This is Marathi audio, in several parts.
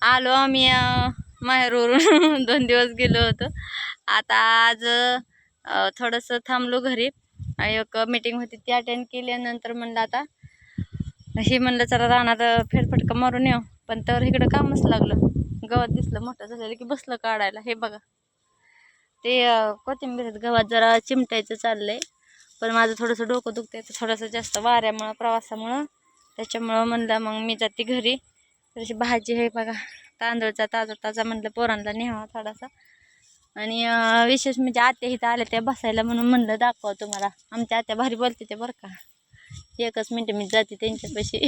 आलो आम्ही माहेरवरून. दोन दिवस गेलो होतो. आता आज थोडंसं थांबलो घरी. एक मीटिंग होती ती अटेंड केली नंतर म्हणलं आता हे म्हणलं चला रानात फेरफटका मारून येऊ. पण तर इकडं कामच लागलं. गवत दिसलं मोठं झालेलं की बसलं काढायला. हे बघा. ते अं, कोथिंबीर गवत जरा चिमटायचं चाललंय. पण माझं थोडंसं डोकं दुखतंय. तर थोडंसं जास्त वाऱ्यामुळं प्रवासामुळं. त्याच्यामुळं म्हणलं मग मी जाते घरी. तशी भाजी आहे बघा तांदूळचा ताजा ताजा म्हणलं पोरांना न्यावा थोडासा. आणि विशेष म्हणजे आत्या इथं आल्या त्या बसायला म्हणून म्हणलं दाखवा तुम्हाला. आमच्या आत्या भारी बोलते ते बरं का. एकच मिनटं मी जाते त्यांच्यापाशी.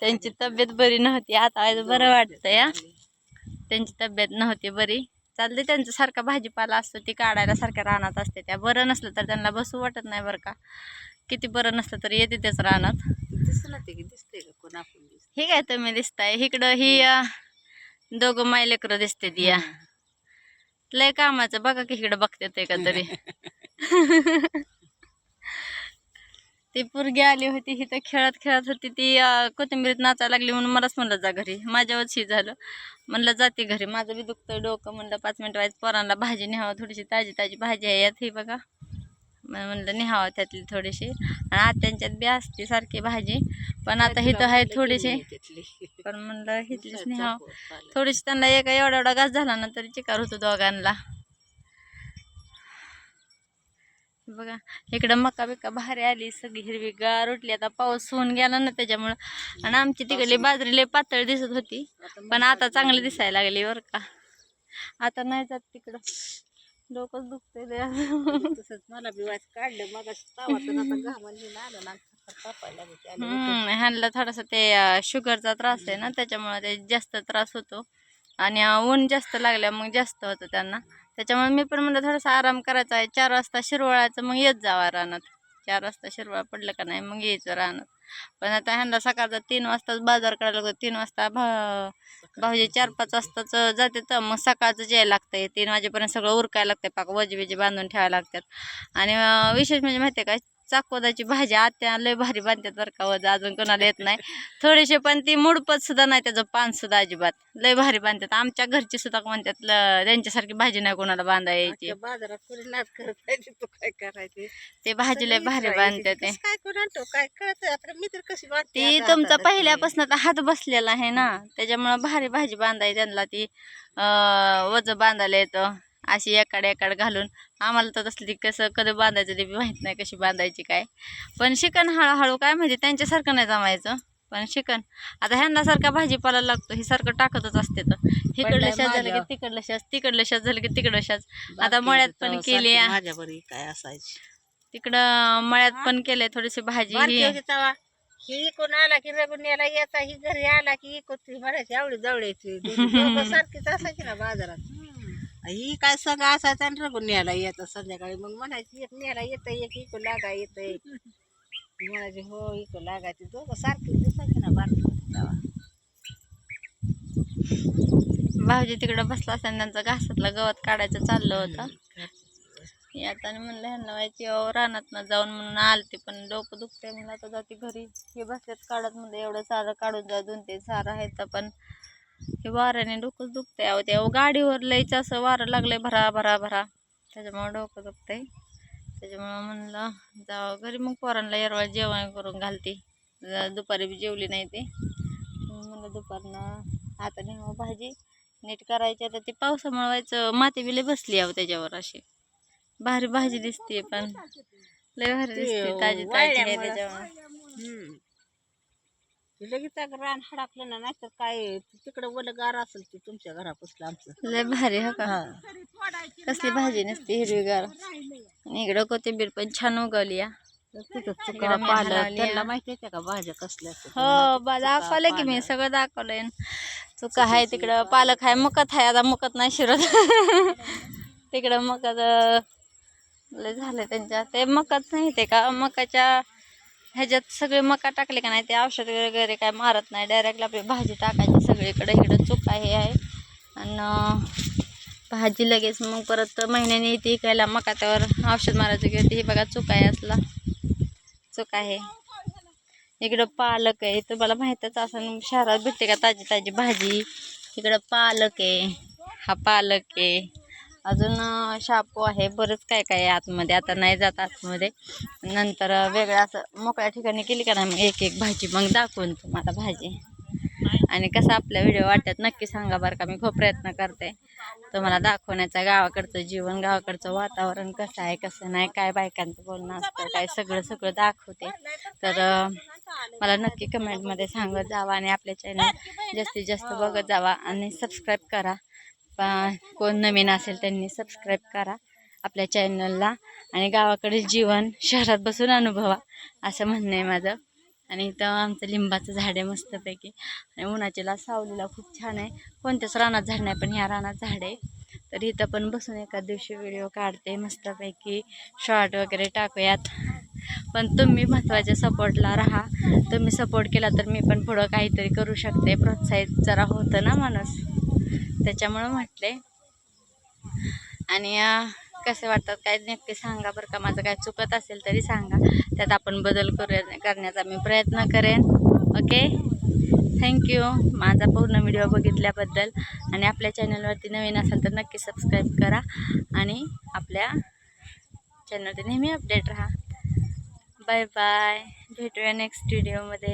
त्यांची तब्येत बरी नव्हती. आता आज बरं वाटतं या. त्यांची तब्येत नव्हती बरी. चालते त्यांचं सारखा भाजीपाला असतो ती काढायला सारख्या रानात असते त्या. बरं नसलं तर त्यांना बसू वाटत नाही बरं का. किती बरं नसलं तर येते त्याच रानात. हे काय तुम्ही दिसताय? इकडं ही दोघं माय लेकरं दिसते ती या. लय कामाचं बघा की इकडं बघते ते का तरी. ती पोरगी आली होती इथं खेळत खेळत होती ती कोथिंबीरीत नाचायला लागली म्हणून मलाच म्हणलं जा घरी. माझ्यावरच ही झालं. म्हणलं जाते घरी. माझं बी दुखतं डोकं. म्हणलं पाच मिनिटं व्हायचं पोरांना भाजी न्यावं थोडीशी ताजी ताजी भाजी आहे यात ही बघा. म्हणलं न्यावं त्यातली थोडीशी. आणि आत्यांच्यात बी असते सारखी भाजी. पण आता इथं आहे थोडीशी. पण म्हणलं हिथलीच न्यावं. थोडीशी त्यांना एका एवढा एवढा घास झाला ना तरी चिकार होतो दोघांना. बघा इकडं मका बिका भारी आली सगळी हिरवी गार उठली. आता पाऊस होऊन गेला ना त्याच्यामुळं. आणि आमची तिकडली बाजरी लय पातळ दिसत होती. पण आता चांगली दिसायला लागली बरं का. आता नाही जात तिकडं. डोकंच दुखतंय लय. तसंच मला बी वाच काढलं मग ह्यांना थोडासा ते शुगरचा त्रास आहे ना त्याच्यामुळे ते जास्त त्रास होतो. आणि ऊन जास्त लागल्या मग जास्त होतं त्यांना. त्याच्यामुळे मी पण म्हणलं थोडासा आराम करायचा आहे. चार वाजता शिरवळायचं मग येत जावा रानात. चार वाजता शिरवळ पडलं का नाही मग यायचं रानात. पण आता ह्यांना सकाळचा तीन वाजताच बाजार करायला लागतो. तीन वाजता भा भाऊजी चार पाच वाजताच जाते तर मग सकाळचंच यायला आहे तीन वाजेपर्यंत सगळं उरकायला लागतंय. पाक वजबीजे बांधून ठेवायला लागतात. आणि विशेष म्हणजे माहिती आहे का चाकवदाची भाजी आत्या लय भारी बांधतात बरं का वजा अजून कोणाला येत नाही. थोडीशी पण ती मुडपत सुद्धा नाही त्याचं पान सुद्धा अजिबात. लय भारी बांधतात आमच्या घरची सुद्धा म्हणतात ल- त्यांच्यासारखी भाजी नाही कोणाला बांधा यायची बाजारात कोणी नाच करत पाहिजे तू काय करायचे? ते भाजी लय भारी बांधतात ते. काय काय कळत तर कशी तुमचा पहिल्यापासून आता हात बसलेला आहे ना. त्याच्यामुळं भारी भाजी बांधाय त्यांना ती वज बांधायला येतं. अशी एकाड एकाड घालून. आम्हाला तर तसली कसं कधी बांधायचं ते बी माहीत नाही कशी बांधायची काय. पण शिकन हळूहळू काय माहिती त्यांच्यासारखं नाही जमायचं. पण शिकन आता ह्यांना सारखा भाजीपाला लागतो हे सारखं टाकतच असते तर. इकडलं शाज झालं की तिकडलं शाज तिकडलं शाज झालं की तिकडलं शाज. आता मळ्यात पण केली आहे. माझ्या बरी काय असायची. तिकडं मळ्यात पण केलंय थोडीशी भाजी. ही कोण आला की रगून याला याचा ही घरी आला की कोणती म्हणायची आवडी दोघं सारखीच असायची ना बाजारात. ही काय सगळं असायचं आणि रगून न्यायला येतं संध्याकाळी. मग म्हणायची एक न्यायला येतं एक इकडं लागा येतंय. म्हणायची हो इकडं लागायची. दोघं सारखीच दिसायची ना बारकी. भाऊजी तिकडं बसला असताना त्यांचं घासातलं गवत काढायचं चाललं होतं. आता म्हणलं ह्यांना व्हायची अहो रानात जाऊन म्हणून आलते पण डोकं दुखतंय म्हणलं आता जाते घरी. हे बसल्यात काढत म्हणलं एवढं सारं काढून जा दोन ते सारं आहे तर पण हे वाऱ्याने डोकंच दुखतंय. अहो ते अहो गाडीवर लयचं असं वारं लागलंय भरा भरा भरा. त्याच्यामुळं डोकं दुखतंय. त्याच्यामुळं म्हणलं जावं घरी मग पोरांना एरवाळ जेवण करून घालते. दुपारी बी जेवली नाही ते. म्हणलं दुपारनं आता नेहा भाजी नीट करायची. आता ते पावसामुळे व्हायचं माती बिले बसली अहो त्याच्यावर अशी. भारी भाजी दिसते पण. लय भारी दिसते ताजी ताजी आहे वाळल्यामुळं. लगेच अगं रान हडकलं ना नाही तर काय तिकडं ओलं गार असेल ते तुमच्या घरापासलं आमचं. लय भारी हो का? हा. कसली भाजी नसते हिरवीगार इकडं कोथिंबीर पण छान उगवली या तिथं चुका इकडं मी पालक हलवली त्यांना आहे. माहिती आहे का भाज्या कसल्या असतात? हो बा दाखवलं की मी. सगळं दाखवलंय. चुका आहे तिकडं पालक. आहे मकत आहे आता मकत नाही शिरत. तिकडं मकत अं, लय झालं त्यांच्या. ते मकत नाही ते का मकाच्या ह्याच्यात सगळे मका टाकले का नाही ते औषध वगैरे काय मारत नाही. डायरेक्ट आपली भाजी टाकायची सगळीकडे. इकडं चुका हे आहे. आणि भाजी लगेच मग परत महिन्याने येते इकायला मका त्यावर औषध मारायचं किंवा ते हे बघा चुका आहे असला. चुका आहे. इकडं पालक आहे. तुम्हाला माहीतच असं शहरात भेटते का ताजी ताजी भाजी? इकडं पालक आहे. हा पालक आहे. अजून शापू आहे. बरंच काय काय आहे आतमध्ये. आता नाही जात आतमध्ये. नंतर वेगळं असं मोकळ्या ठिकाणी केली का नाही मग एक एक भाजी मग दाखवून तुम्हाला भाजी. आणि कसं आपल्या व्हिडिओ वाटतात नक्की सांगा बरं का. मी खूप प्रयत्न करते. तुम्हाला दाखवण्याचा गावाकडचं जीवन गावाकडचं वातावरण कसं आहे कसं नाही काय बायकांचं बोलणं असतं काय सगळं सगळं दाखवते. तर मला नक्की कमेंटमध्ये सांगत जावा आणि आपल्या चॅनल जास्तीत जास्त बघत जावा आणि सबस्क्राईब करा. कोण नवीन असेल त्यांनी सबस्क्राईब करा आपल्या चॅनलला आणि गावाकडील जीवन शहरात बसून अनुभवा असं म्हणणं आहे माझं. आणि इथं आमचं लिंबाचं झाड आहे मस्तपैकी. आणि उन्हाचीला सावलीला खूप छान आहे. कोणत्याच रानात झाड नाही पण ह्या रानात झाड आहे. तर इथं पण बसून एका दिवशी व्हिडिओ काढते मस्तपैकी. शॉर्ट वगैरे टाकूयात. पण तुम्ही महत्त्वाच्या सपोर्टला राहा. तुम्ही सपोर्ट केला तर मी पण पुढं काहीतरी करू शकते. प्रोत्साहित जरा होतं ना माणूस? त्याच्यामुळं म्हटले. आणि कसे वाटतात काय नक्की सांगा बरं का. माझं काय चुकत असेल तरी सांगा. त्यात आपण बदल करू करण्याचा मी प्रयत्न करेन. ओके? थँक्यू माझा पूर्ण व्हिडिओ बघितल्याबद्दल. आणि आपल्या चॅनलवरती नवीन असाल तर नक्की सबस्क्राईब करा. आणि आपल्या चॅनलवरती नेहमी अपडेट राहा. बाय बाय भेटूया नेक्स्ट व्हिडिओमध्ये